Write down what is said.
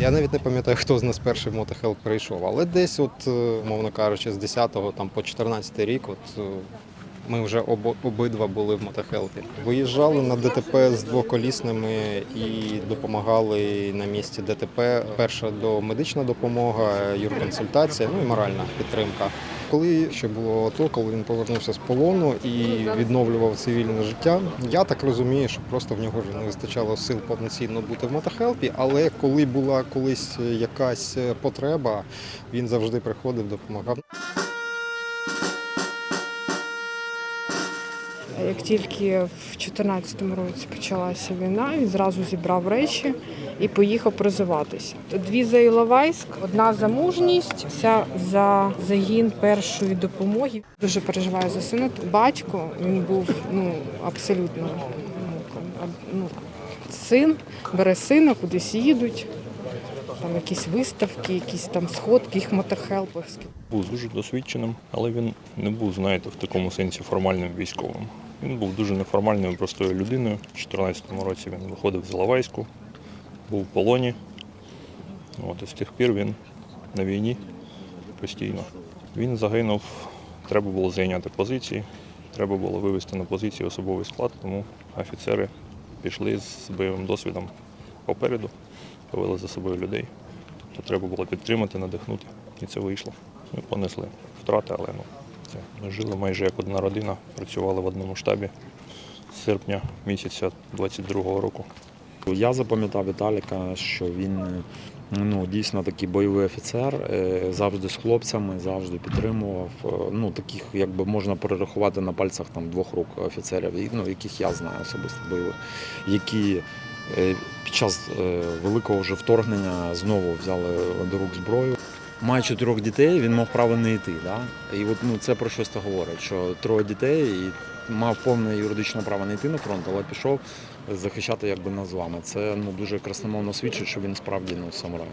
Я навіть не пам'ятаю, хто з нас перший в прийшов, але десь, от, е, мовно кажучи, з 10-го там, по 14 рік, от, е, ми вже обидва були в мотохелпі. Виїжджали на ДТП з двоколісними і допомагали на місці ДТП. Перша до медична допомога, юрконсультація, ну і моральна підтримка. Коли ще було АТО, коли він повернувся з полону і відновлював цивільне життя, я так розумію, що просто в нього вже не вистачало сил повноцінно бути в мотохелпі, але коли була колись якась потреба, він завжди приходив, допомагав. Як тільки в 2014 році почалася війна, він зразу зібрав речі і поїхав призиватися. Дві за Іловайськ, одна за мужність, вся за загін першої допомоги. Дуже переживаю за сина. Батько він був ну абсолютно ну, ну, син, бере сина, кудись їдуть. Там якісь виставки, якісь там сходки, їх мотохелповські. був дуже досвідченим, але він не був, знаєте, в такому сенсі формальним військовим. Він був дуже неформальною, простою людиною. У 2014 році він виходив з Іловайську, був в полоні. От, і з тих пір він на війні постійно. Він загинув, треба було зайняти позиції, треба було вивести на позиції особовий склад, тому офіцери пішли з бойовим досвідом попереду, повели за собою людей. То треба було підтримати, надихнути, і це вийшло. Ми понесли втрати, але ну, ми жили майже як одна родина, працювали в одному штабі з серпня місяця 22-го року. Я запам'ятав Віталіка, що він ну, дійсно такий бойовий офіцер, е, завжди з хлопцями, завжди підтримував. Е, Ну, таких, якби можна перерахувати на пальцях там, двох рук офіцерів, ну, яких я знаю особисто бойових, які е, під час великого вже вторгнення знову взяли до рук зброю. Має чотирьох дітей, він мав право не йти. Да? І от ну, це про щось то говорить, що троє дітей і мав повне юридичне право не йти на фронт, але пішов захищати якби нас з вами. Це ну, дуже красномовно свідчить, що він справді ну, самурай.